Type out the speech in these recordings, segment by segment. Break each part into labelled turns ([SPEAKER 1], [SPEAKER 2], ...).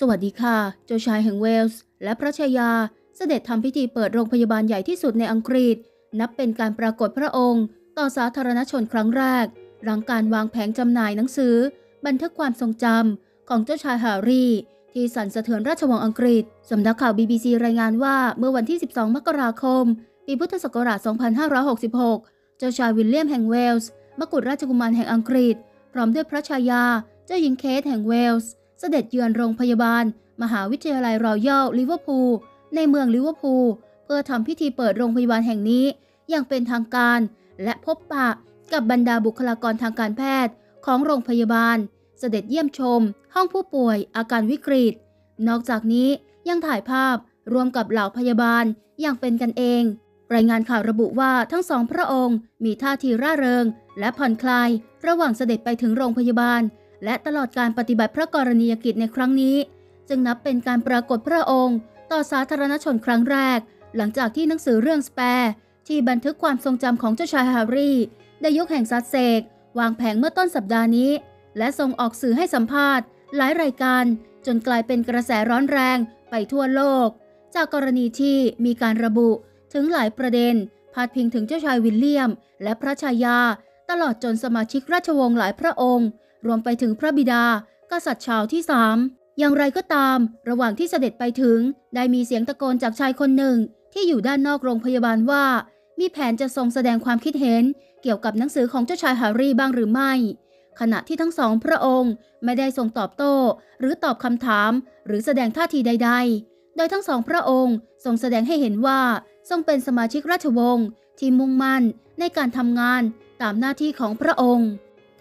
[SPEAKER 1] สวัสดีค่ะ เจ้าชายแห่งเวลส์ และพระชายา เสด็จทำพิธีเปิดโรงพยาบาลใหญ่ที่สุดในอังกฤษ นับเป็นการปรากฏพระองค์ ต่อสาธารณชนครั้งแรก หลังการวางแผงจำหน่ายหนังสือ บันทึกความทรงจำของเจ้าชายแฮร์รี่ ที่สั่นสะเทือนราชวงศ์อังกฤษ สำนักข่าว BBC รายงานว่าเมื่อวันที่ 12 มกราคม ปีพุทธศักราช 2566 เจ้าชายวิลเลียมแห่งเวลส์ มกุฎราชกุมารแห่งอังกฤษ พร้อมด้วยพระชายา เจ้าหญิงเคทแห่งเวลส์ เสด็จเยือนโรงพยาบาล มหาวิทยาลัยรอยัลลิเวอร์พูลในเมืองลิเวอร์พูลเพื่อทำพิธีเปิดโรงพยาบาลแห่งนี้ อย่างเป็นทางการ และพบปะกับบรรดาบุคลากรทางการแพทย์ของโรงพยาบาล เสด็จเยี่ยมชม ห้องผู้ป่วย อาการวิกฤต นอกจากนี้ยังถ่ายภาพรวมกับเหล่าพยาบาลอย่างเป็นกันเอง รายงานข่าวระบุว่าทั้งสองพระองค์ มีท่าทีร่าเริง และผ่อนคลาย ระหว่างเสด็จไปถึงโรงพยาบาล และตลอดการปฏิบัติพระกรณียกิจในครั้งนี้ จึงนับเป็นการปรากฏพระองค์ ต่อสาธารณชนครั้งแรก หลังจากที่หนังสือเรื่องสเปร์ที่บันทึกความทรงจำของเจ้าชายแฮร์รี่ ได้ยกแห่งซัดเซก วางแผงเมื่อต้นสัปดาห์นี้ และส่งออกสื่อให้สัมภาษณ์ หลายรายการ จนกลายเป็นกระแสร้อนแรงไปทั่วโลก จากกรณีที่มีการระบุถึงหลายประเด็น พาดพิงถึงเจ้าชายวิลเลียม และพระชายา ตลอดจนสมาชิกราชวงศ์หลายพระองค์ รวมไปถึงพระบิดา กษัตริย์ชาวที่สามอย่างไรก็ตาม ระหว่างที่เสด็จไปถึง ได้มีเสียงตะโกนจากชายคนหนึ่ง ที่อยู่ด้านนอกโรงพยาบาลว่า มีแผนจะทรงแสดงความคิดเห็น เกี่ยวกับหนังสือของเจ้าชายแฮร์รี่บ้างหรือไม่ ขณะที่ทั้งสองพระองค์ไม่ได้ทรงตอบโต้ หรือตอบคำถาม หรือแสดงท่าทีใด ๆ โดยทั้งสองพระองค์ทรงแสดงให้เห็นว่าทรงเป็นสมาชิกราชวงศ์ที่มุ่งมั่นในการทำงานตามหน้าที่ของพระองค์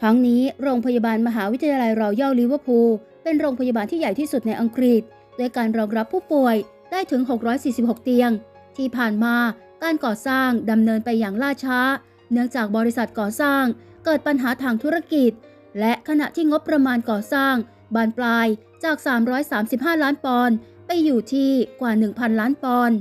[SPEAKER 1] ทั้งนี้โรงพยาบาลมหาวิทยาลัยรอยัลลิเวอร์พูลเป็นโรงพยาบาลที่ใหญ่ที่สุดในอังกฤษด้วยการรองรับผู้ป่วยได้ถึง 646 เตียง ที่ผ่านมาการก่อสร้างดำเนินไปอย่างล่าช้า เนื่องจากบริษัทก่อสร้างเกิดปัญหาทางธุรกิจ และขณะที่งบประมาณก่อสร้าง บานปลายจาก 335 ล้านปอนด์ไปอยู่ที่กว่า 1,000 ล้านปอนด์